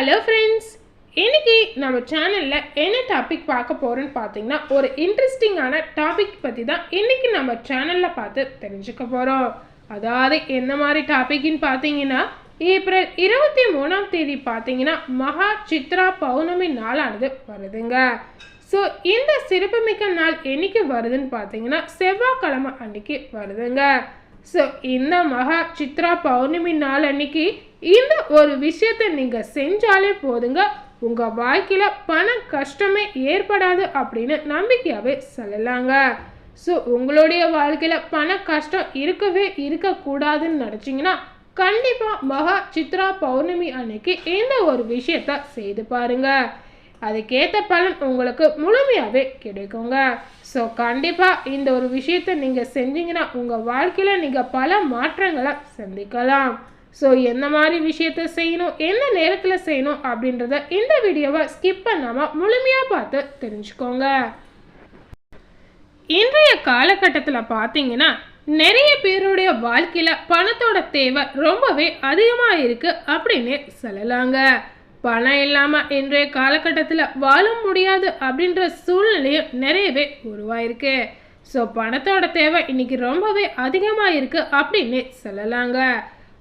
Hello friends இன்னைக்கு நம்ம சேனலில் என்ன டாபிக் பார்க்க போகிறோன்னு பார்த்தீங்கன்னா ஒரு இன்ட்ரெஸ்டிங்கான டாபிக் பற்றி தான் இன்றைக்கி நம்ம சேனலில் பார்த்து தெரிஞ்சுக்க போகிறோம் அதாவது என்ன மாதிரி டாபிக்னு பார்த்தீங்கன்னா ஏப்ரல் இருபத்தி மூணாம் தேதி பார்த்தீங்கன்னா மகா சித்ரா பௌர்ணமி நாளானது வருதுங்க. ஸோ இந்த சிறப்புமிக்க நாள் என்னைக்கு வருதுன்னு பார்த்தீங்கன்னா செவ்வாய்க்கிழமை அன்னைக்கு வருதுங்க. ஸோ இந்த மகா சித்ரா பௌர்ணமி நாள் அன்னைக்கு இந்த ஒரு விஷயத்தை நீங்கள் செஞ்சாலே போதுங்க. உங்கள் வாழ்க்கையில் பண கஷ்டமே ஏற்படாது அப்படின்னு நம்பிக்கையாகவே சொல்லலாங்க. ஸோ உங்களுடைய வாழ்க்கையில் பண கஷ்டம் இருக்கவே இருக்கக்கூடாதுன்னு நினச்சிங்கன்னா கண்டிப்பாக மகா சித்ரா பௌர்ணமி அன்னைக்கு இந்த ஒரு விஷயத்த செய்து பாருங்க. அதுக்கேற்ற பலன் உங்களுக்கு முழுமையாகவே கிடைக்குங்க. ஸோ கண்டிப்பாக இந்த ஒரு விஷயத்தை நீங்கள் செஞ்சீங்கன்னா உங்கள் வாழ்க்கையில் நீங்கள் பல மாற்றங்களை சந்திக்கலாம். ஸோ என்ன மாதிரி விஷயத்த செய்யணும்? எந்த நேரத்தில் செய்யணும்? அப்படின்றத இந்த வீடியோவை ஸ்கிப் பண்ணாமல் முழுமையாக பார்த்து தெரிஞ்சுக்கோங்க. இன்றைய காலகட்டத்தில் பார்த்தீங்கன்னா நிறைய பேருடைய வாழ்க்கையில் பணத்தோட தேவை ரொம்பவே அதிகமாக இருக்குது அப்படின்னு சொல்லலாங்க. பணம் இல்லாமல் இன்றைய காலகட்டத்தில் வாழ முடியாது அப்படின்ற சூழ்நிலையும் நிறையவே உருவாயிருக்கு. ஸோ பணத்தோட தேவை இன்னைக்கு ரொம்பவே அதிகமாக இருக்குது அப்படின்னு சொல்லலாங்க.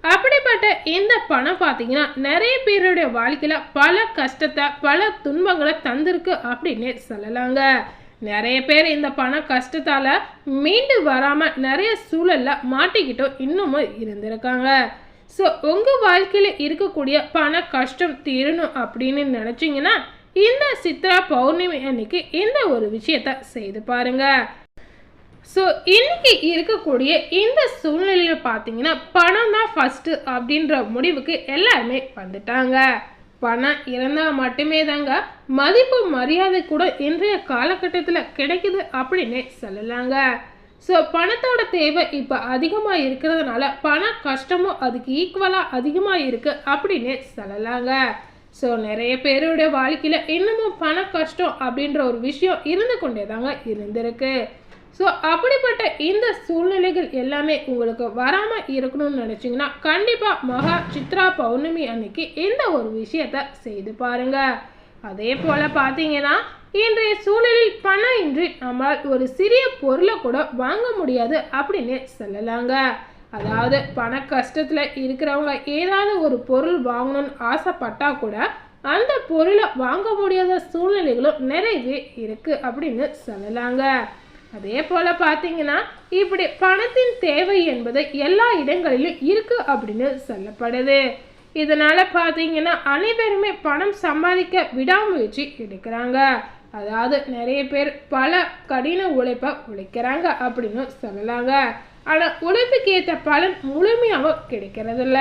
அப்படிப்பட்ட இந்த பணம் பார்த்தீங்கன்னா நிறைய பேருடைய வாழ்க்கையில் பல கஷ்டத்தை பல துன்பங்களை தந்திருக்கு அப்படின்னு சொல்லலாங்க. நிறைய பேர் இந்த பண கஷ்டத்தால் மீண்டு வராமல் நிறைய சூழலில் மாட்டிக்கிட்டும் இன்னமும் இருந்திருக்காங்க. ஸோ உங்கள் வாழ்க்கையில் இருக்கக்கூடிய பண கஷ்டம் தீரணும் அப்படின்னு நினச்சிங்கன்னா இந்த சித்ரா பௌர்ணமி அன்னைக்கு இந்த ஒரு விஷயத்த செய்து பாருங்கள் ஸோ இன்னைக்கு இருக்கக்கூடிய இந்த சூழ்நிலையில் பார்த்தீங்கன்னா பணம் தான் ஃபஸ்ட்டு அப்படின்ற முடிவுக்கு எல்லாருமே வந்துட்டாங்க. பணம் இருந்தால் மட்டுமே தாங்க மதிப்பு மரியாதை கூட இன்றைய காலகட்டத்தில் கிடைக்குது அப்படின்னே சொல்லலாங்க. ஸோ பணத்தோட தேவை இப்போ அதிகமாக இருக்கிறதுனால பண கஷ்டமும் அதுக்கு ஈக்குவலாக அதிகமாக இருக்குது அப்படின்னே சொல்லலாங்க. ஸோ நிறைய பேருடைய வாழ்க்கையில் இன்னமும் பண கஷ்டம் அப்படின்ற ஒரு விஷயம் இருந்து கொண்டே தாங்க இருந்திருக்கு. ஸோ அப்படிப்பட்ட இந்த சூழ்நிலைகள் எல்லாமே உங்களுக்கு வராமல் இருக்கணும்னு நினச்சிங்கன்னா கண்டிப்பாக மகா சித்ரா பௌர்ணமி அன்னைக்கு இந்த ஒரு விஷயத்த செய்து பாருங்கள் அதே போல் பார்த்தீங்கன்னா இன்றைய சூழலில் பணம் இன்றி நம்மால் ஒரு சிறிய பொருளை கூட வாங்க முடியாது அப்படின்னு சொல்லலாங்க. அதாவது பண கஷ்டத்தில் இருக்கிறவங்க ஏதாவது ஒரு பொருள் வாங்கணும்னு ஆசைப்பட்டால் கூட அந்த பொருளை வாங்க முடியாத சூழ்நிலைகளும் நிறையவே இருக்குது அப்படின்னு சொல்லலாங்க. அதே போல் பார்த்தீங்கன்னா இப்படி பணத்தின் தேவை என்பது எல்லா இடங்களிலும் இருக்குது அப்படின்னு சொல்லப்படுது. இதனால் பார்த்தீங்கன்னா அனைவருமே பணம் சம்பாதிக்க விடாமுயற்சி எடுக்கிறாங்க. அதாவது நிறைய பேர் பல கடின உழைப்பை உழைக்கிறாங்க அப்படின்னு சொல்லலாங்க. ஆனால் உழைப்புக்கு ஏற்ற பலன் முழுமையாக கிடைக்கிறதில்ல.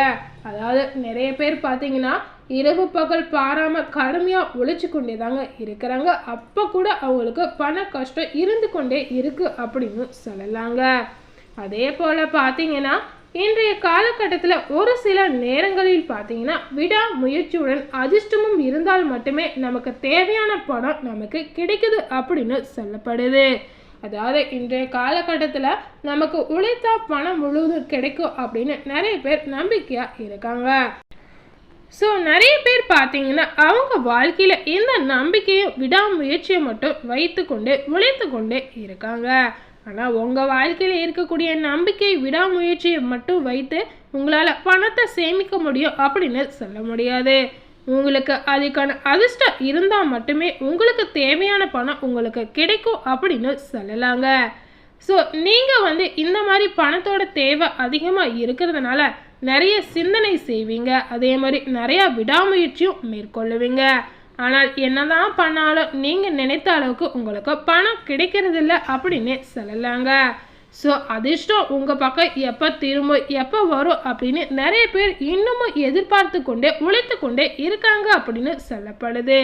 அதாவது நிறைய பேர் பார்த்தீங்கன்னா இரவு பகல் பாராமல் கடுமையாக உழைச்சி கொண்டே தாங்க இருக்கிறாங்க. அப்போ கூட அவங்களுக்கு பண கஷ்டம் இருந்து கொண்டே இருக்குது அப்படின்னு சொல்லலாங்க. அதே போல் பார்த்தீங்கன்னா இன்றைய காலகட்டத்தில் ஒரு சில நேரங்களில் பார்த்தீங்கன்னா விடா முயற்சியுடன் அதிர்ஷ்டமும் இருந்தால் மட்டுமே நமக்கு தேவையான பணம் நமக்கு கிடைக்குது அப்படின்னு சொல்லப்படுது. அதாவது இன்றைய காலகட்டத்தில் நமக்கு உழைத்தா பணம் முழுவதும் கிடைக்கும் அப்படின்னு நிறைய பேர் நம்பிக்கையாக இருக்காங்க. ஸோ நிறைய பேர் பார்த்தீங்கன்னா அவங்க வாழ்க்கையில் இந்த நம்பிக்கையும் விடாமுயற்சியை மட்டும் வைத்து கொண்டு உழைத்து கொண்டே இருக்காங்க. ஆனால் உங்கள் வாழ்க்கையில் இருக்கக்கூடிய நம்பிக்கை விடாமுயற்சியை மட்டும் வைத்து உங்களால் பணத்தை சேமிக்க முடியும் அப்படின்னு சொல்ல முடியாது. உங்களுக்கு அதுக்கான அதிர்ஷ்டம் இருந்தால் மட்டுமே உங்களுக்கு தேவையான பணம் உங்களுக்கு கிடைக்கும் அப்படின்னு சொல்லலாங்க. ஸோ நீங்கள் வந்து இந்த மாதிரி பணத்தோட தேவை அதிகமாக இருக்கிறதுனால நிறைய சிந்தனை செய்வீங்க. அதே மாதிரி நிறையா விடாமுயற்சியும் மேற்கொள்ளுவீங்க. ஆனால் என்னதான் பண்ணாலும் நீங்கள் நினைத்த அளவுக்கு உங்களுக்கு பணம் கிடைக்கிறதில்ல அப்படின்னு சொல்லலாங்க. ஸோ அதிர்ஷ்டம் உங்கள் பக்கம் எப்போ திரும்ப எப்போ வரும் அப்படின்னு நிறைய பேர் இன்னமும் எதிர்பார்த்து கொண்டே உழைத்து கொண்டே இருக்காங்க அப்படின்னு சொல்லப்படுது.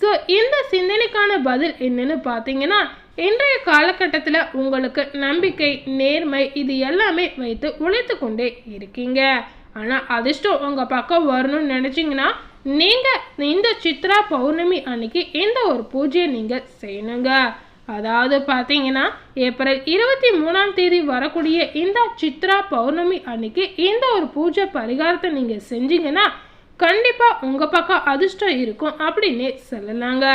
ஸோ இந்த சிந்தனைக்கான பதில் என்னன்னு பார்த்தீங்கன்னா இன்றைய காலகட்டத்தில் உங்களுக்கு நம்பிக்கை நேர்மை இது எல்லாமே வைத்து உழைத்து கொண்டே இருக்கீங்க. ஆனால் அதிர்ஷ்டம் உங்கள் பக்கம் வரணும்னு நினச்சிங்கன்னா நீங்கள் இந்த சித்ரா பௌர்ணமி அன்னைக்கு இந்த ஒரு பூஜையை நீங்கள் செய்யணுங்க? அதாவது பார்த்தீங்கன்னா ஏப்ரல் இருபத்தி மூணாம் தேதி வரக்கூடிய இந்த சித்ரா பௌர்ணமி அன்னைக்கு இந்த ஒரு பூஜை பரிகாரத்தை நீங்கள் செஞ்சீங்கன்னா கண்டிப்பாக உங்கள் பக்கம் அதிர்ஷ்டம் இருக்கும் அப்படின்னு சொல்லலாங்க.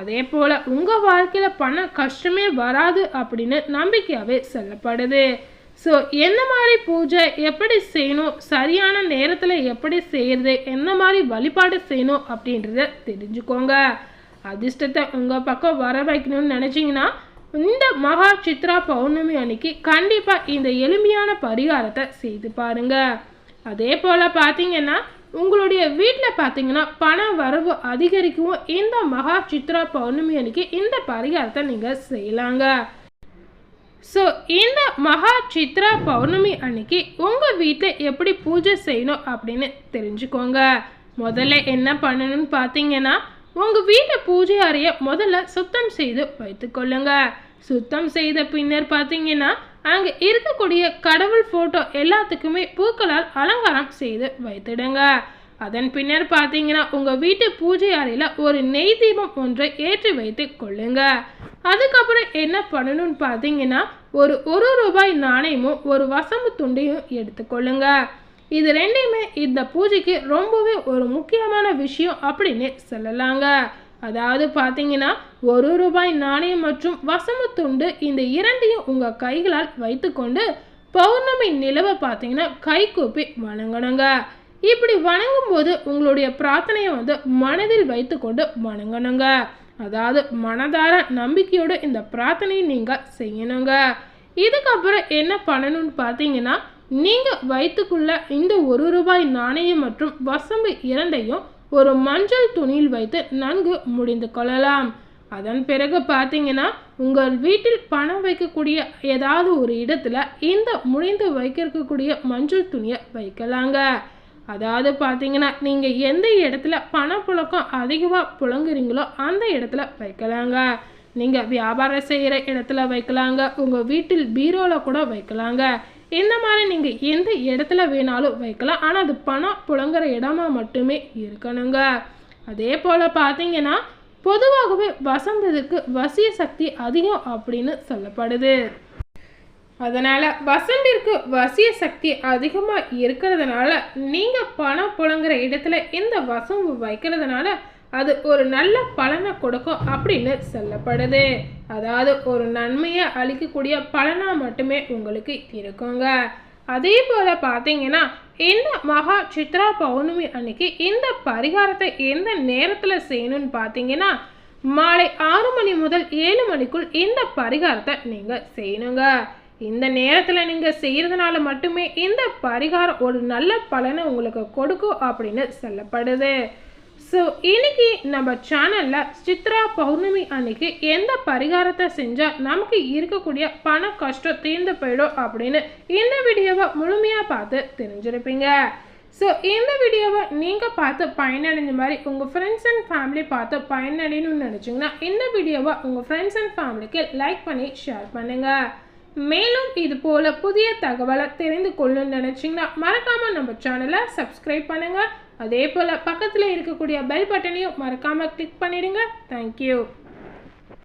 அதே போல் உங்கள் வாழ்க்கையில் பண கஷ்டமே வராது அப்படின்னு நம்பிக்கையாகவே சொல்லப்படுது. ஸோ எந்த மாதிரி பூஜை எப்படி செய்யணும் சரியான நேரத்தில் எப்படி செய்கிறது எந்த மாதிரி வழிபாடு செய்யணும் அப்படின்றத தெரிஞ்சுக்கோங்க. அதிர்ஷ்டத்தை உங்கள் பக்கம் வர வைக்கணும்னு நினச்சிங்கன்னா இந்த மகா சித்ரா பௌர்ணமி அன்னைக்கு கண்டிப்பாக இந்த எளிமையான பரிகாரத்தை செய்து பாருங்க. அதே போல் பார்த்தீங்கன்னா உங்களுடைய வீட்டில் பார்த்தீங்கன்னா பண வரவு அதிகரிக்கவும் இந்த மகா சித்ரா பௌர்ணமி அன்னைக்கு இந்த பரிகாரத்தை நீங்கள் செய்யலாங்க. ஸோ இந்த மகா சித்ரா பௌர்ணமி அன்னைக்கு உங்கள் வீட்டில் எப்படி பூஜை செய்யணும் அப்படின்னு தெரிஞ்சுக்கோங்க. முதல்ல என்ன பண்ணணும்னு பார்த்தீங்கன்னா உங்கள் வீட்டு பூஜை அறையை முதல்ல சுத்தம் செய்து வைத்துக்கொள்ளுங்க சுத்தம் செய்த பின்னர் பார்த்தீங்கன்னா அங்கே இருக்கக்கூடிய கடவுள் ஃபோட்டோ எல்லாத்துக்குமே பூக்களால் அலங்காரம் செய்து வைத்திடுங்க. அதன் பின்னர் பார்த்தீங்கன்னா உங்கள் வீட்டு பூஜை அறையில் ஒரு நெய் தீபம் ஒன்றை ஏற்றி வைத்து கொள்ளுங்க. அதுக்கப்புறம் என்ன பண்ணணும்னு பார்த்தீங்கன்னா ஒரு ஒரு ரூபாய் நாணயமும் ஒரு வசம்பு துண்டையும் எடுத்துக்கொள்ளுங்க இது ரெண்டையுமே இந்த பூஜைக்கு ரொம்பவே ஒரு முக்கியமான விஷயம் அப்படின்னு சொல்லலாங்க. அதாவது பார்த்தீங்கன்னா ஒரு ரூபாய் நாணயம் மற்றும் வசமத்துண்டு துண்டு இந்த இரண்டையும் உங்கள் கைகளால் வைத்துக்கொண்டு பௌர்ணமி நிலவை பார்த்தீங்கன்னா கை கூப்பி வணங்கணுங்க. இப்படி வணங்கும் போது உங்களுடைய பிரார்த்தனையை வந்து மனதில் வைத்துக்கொண்டு வணங்கணுங்க. அதாவது மனதார நம்பிக்கையோடு இந்த பிரார்த்தனையை நீங்கள் செய்யணுங்க. இதுக்கப்புறம் என்ன பண்ணணும்னு பார்த்தீங்கன்னா நீங்கள் வைத்துக்குள்ள இந்த ஒரு ரூபாய் நாணயம் மற்றும் வசம்பு இரண்டையும் ஒரு மஞ்சள் துணியில் வைத்து நன்கு முடிந்து கொள்ளலாம். அதன் பிறகு பார்த்தீங்கன்னா உங்கள் வீட்டில் பணம் வைக்கக்கூடிய ஏதாவது ஒரு இடத்துல இந்த முடிந்து வைக்கக்கூடிய மஞ்சள் துணியை வைக்கலாங்க. அதாவது பார்த்தீங்கன்னா நீங்கள் எந்த இடத்துல பணப்புழக்கம் அதிகமாக புழங்குறீங்களோ அந்த இடத்துல வைக்கலாங்க. நீங்கள் வியாபாரம் செய்கிற இடத்துல வைக்கலாங்க. உங்கள் வீட்டில் பீரோவில் கூட வைக்கலாங்க. இந்த மாதிரி நீங்கள் எந்த இடத்துல வேணாலும் வைக்கலாம். ஆனால் அது பணம் புழங்குற இடமா மட்டுமே இருக்கணுங்க. அதே போல் பார்த்தீங்கன்னா பொதுவாகவே வசந்ததுக்கு வசிய சக்தி அதிகம் அப்படின்னு சொல்லப்படுது. அதனால் வசந்திற்கு வசிய சக்தி அதிகமாக இருக்கிறதுனால நீங்கள் பணம் புழங்குற இடத்துல இந்த வசம்பு வைக்கிறதுனால அது ஒரு நல்ல பலனை கொடுக்கும் அப்படின்னு சொல்லப்படுது. அதாவது ஒரு நன்மையை அளிக்கக்கூடிய பலனாக மட்டுமே உங்களுக்கு இருக்குங்க. அதே போல் பார்த்தீங்கன்னா இந்த மகா சித்ரா பௌர்ணமி அன்னைக்கு இந்த பரிகாரத்தை எந்த நேரத்தில் செய்யணும்னு பார்த்தீங்கன்னா மாலை ஆறு மணி முதல் ஏழு மணிக்குள் இந்த பரிகாரத்தை நீங்கள் செய்யணுங்க. இந்த நேரத்தில் நீங்கள் செய்கிறதுனால மட்டுமே இந்த பரிகாரம் ஒரு நல்ல பலனை உங்களுக்கு கொடுக்கும் அப்படின்னு சொல்லப்படுது. ஸோ இன்னைக்கு நம்ம சேனலில் சித்ரா பௌர்ணமி அன்னைக்கு எந்த பரிகாரத்தை செஞ்சால் நமக்கு இருக்கக்கூடிய பண கஷ்டம் தீர்ந்து போயிடும் அப்படின்னு இந்த வீடியோவை முழுமையாக பார்த்து தெரிஞ்சிருப்பீங்க. ஸோ இந்த வீடியோவை நீங்கள் பார்த்து பயனடைஞ்ச மாதிரி உங்கள் ஃப்ரெண்ட்ஸ் அண்ட் ஃபேமிலி பார்த்து பயனடையணும்னு நினச்சிங்கன்னா இந்த வீடியோவை உங்கள் ஃப்ரெண்ட்ஸ் அண்ட் ஃபேமிலிக்கு லைக் பண்ணி ஷேர் பண்ணுங்கள் மேலும் இது போல் புதிய தகவலை தெரிந்து கொள்ளணும்னு நினச்சிங்கன்னா மறக்காமல் நம்ம சேனலை சப்ஸ்கிரைப் பண்ணுங்கள் அதே போல் பக்கத்தில் இருக்கக்கூடிய பெல் பட்டனையும் மறக்காமல் கிளிக் பண்ணிவிடுங்க தேங்க்யூ